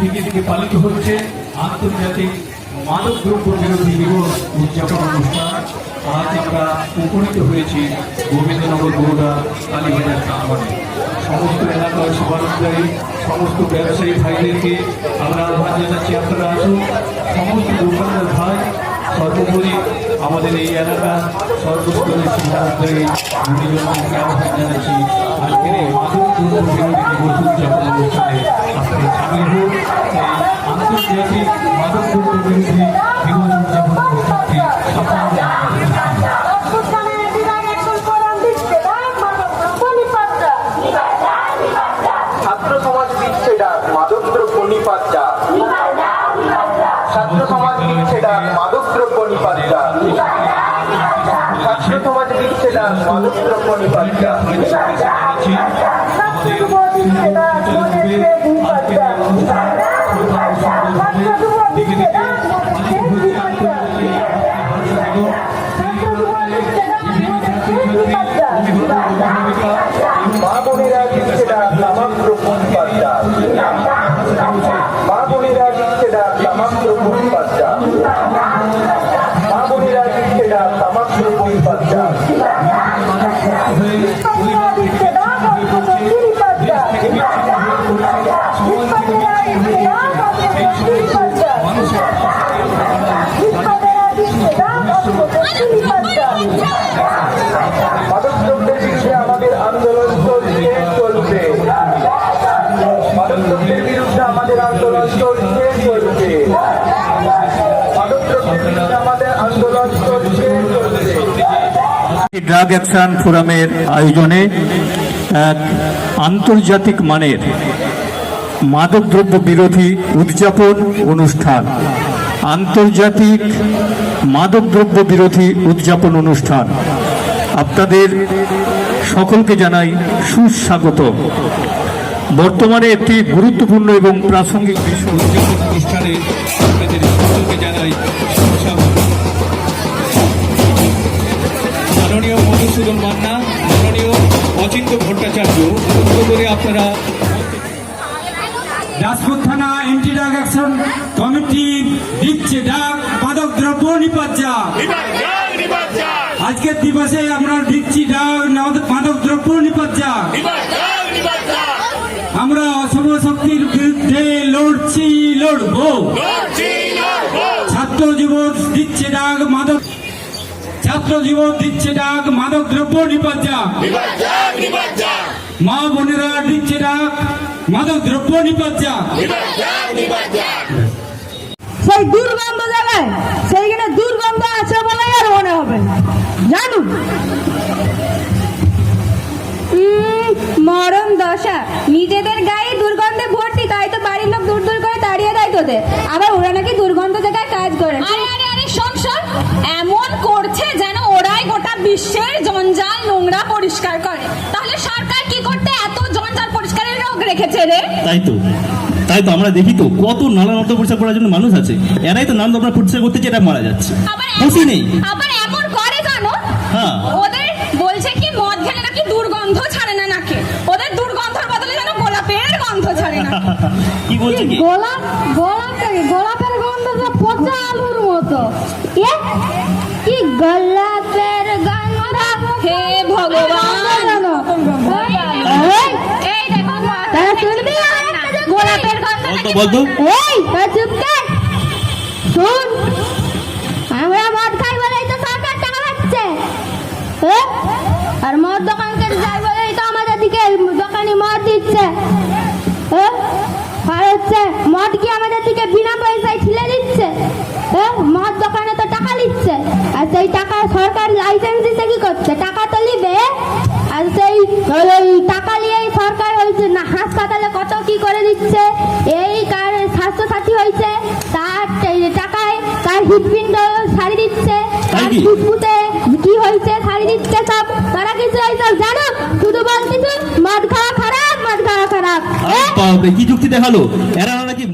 দিকে দিকে পালিত হচ্ছে আন্তর্জাতিক মাদক দ্রব্য বিরোধী দিবস উদযাপন অনুষ্ঠান। আজ আমরা উপনীত হয়েছি গোবিন্দনগর গৌড়া কালীবাজার গ্রামে সমস্ত এলাকার শুভানুযায়ী সমস্ত ব্যবসায়ী ভাইদেরকে আমরা আহ্বান জানাচ্ছি। আপনারা আসুন। সমস্ত দোকানদার ভাই, সর্বোপরি আমাদের এই এলাকা সর্বস্তরের আহ্বান অনুষ্ঠানে আপনারা সামিল হোক আন্তর্জাতিক মাদক দ্রব্য বিরোধী দিবস মা বোনেরা দিচ্ছে ডাক তামাক দ্রব্য নিপাতটা চলছে। ড্রাগ অ্যাকশন ফোরামের আয়োজনে এক আন্তর্জাতিক মানের মাদকদ্রব্য বিরোধী উদযাপন অনুষ্ঠান, আন্তর্জাতিক মাদকদ্রব্য বিরোধী উদযাপন অনুষ্ঠান। আপনাদের সকলকে জানাই সুস্বাগত বর্তমানে একটি গুরুত্বপূর্ণ এবং প্রাসঙ্গিক বিষয় অনুষ্ঠানে আপনাদের সকলকে জানাই মাননীয় মধুসূদন মান্না মাননীয় অচিন্ত ভট্টাচার্য অনুগ্রহ করে আপনারা দাসপুর থানা এন্টি ডাক অ্যাকশন কমিটি দিচ্ছে ডাক মাদক দ্রব্য নিপাজ্জা আজকের দিবসে আমরা দিচ্ছি ডাক লড়বো ছাত্র যুবক দিচ্ছে ডাক মাদক ছাত্র যুবক দিচ্ছে ডাক মাদক দ্রব্য নিপাজ্জা। মা বোনেরা দিচ্ছে ডাক মাদক দ্রব্য নিপাজ্জা। সেই দুর্গন্ধ জায়গায় সেইখানে দুর্গন্ধ আছে বলে আর মনে হবে জানুন। মরম দশা। নিজেদের গায়ে দুর্গন্ধে ভর্তি, তাই তো বাড়ির লোক দূর দূর তোদের আবার ওরা নাকি দুর্গন্ধ জায়গায় কাজ করে আরে আরে আরে শোন শোন। এমন করছে যেন ওরাই গোটা বিশ্বের জঞ্জাল নোংরা পরিষ্কার করে। তাহলে সরকার কি করতে এত জঞ্জাল পরিষ্কারের রোগ রেখেছে রে? তাই তো। তাই তো আমরা দেখি তো কত নালা নর্দমা পরিষ্কার করার জন্য মানুষ আছে। এরাই তো নর্দমা পরিষ্কার করতে যেটা মারা যাচ্ছে। আবার খুশি নেই। আবার এমন করে জানো? হ্যাঁ। ওদের বলছে কি মদ খেলে নাকি দুর্গন্ধ ছাড়ে না নাকি ওদের দুর্গন্ধের বদলে যেন গোলাপের গন্ধ না কি বলছে কি? গোলাপ গোলাপ গোলাপের গন্ধ পচা আলুর মতো। কি গোলাপের গন্ধ? হে ভগবান। এই, এই দেখো মদ তারা শুনবি? গোলাপের গন্ধ বলতো বলতো। এই তা চুপ কর। শুন। আমরা মদ খাই বলেই তো সরকার টাকা পাচ্ছে। আর মদ দোকানকে যাই বলেই তো আমাদের দিকে দোকানি মদ দিচ্ছে এ? আর হচ্ছে মদ কি আমাদের দিকে বিনা পয়সায় ছিলে দিচ্ছে এ? মদ দোকানে তো টাকা নিচ্ছে আর সেই টাকা সরকার লাইসেন্স দিতে কি করছে? টাকা তো নিবে। আর সেই ওই টাকা নিয়েই সরকার হয়েছে না হাসপাতালে কত কি করে দিচ্ছে এই কার স্বাস্থ্য সাথী হয়েছে তার টাকায় তার হৃদপিণ্ড সারি দিচ্ছে তার কি? কি হয়েছে সারি দিচ্ছে সব তারা কিছু এইসব জানো? শুধু বলতেছে মদ খাওয়া খারাপ মদ খাওয়া খারাপ। কি যুক্তি দেখাল? এরা নাকি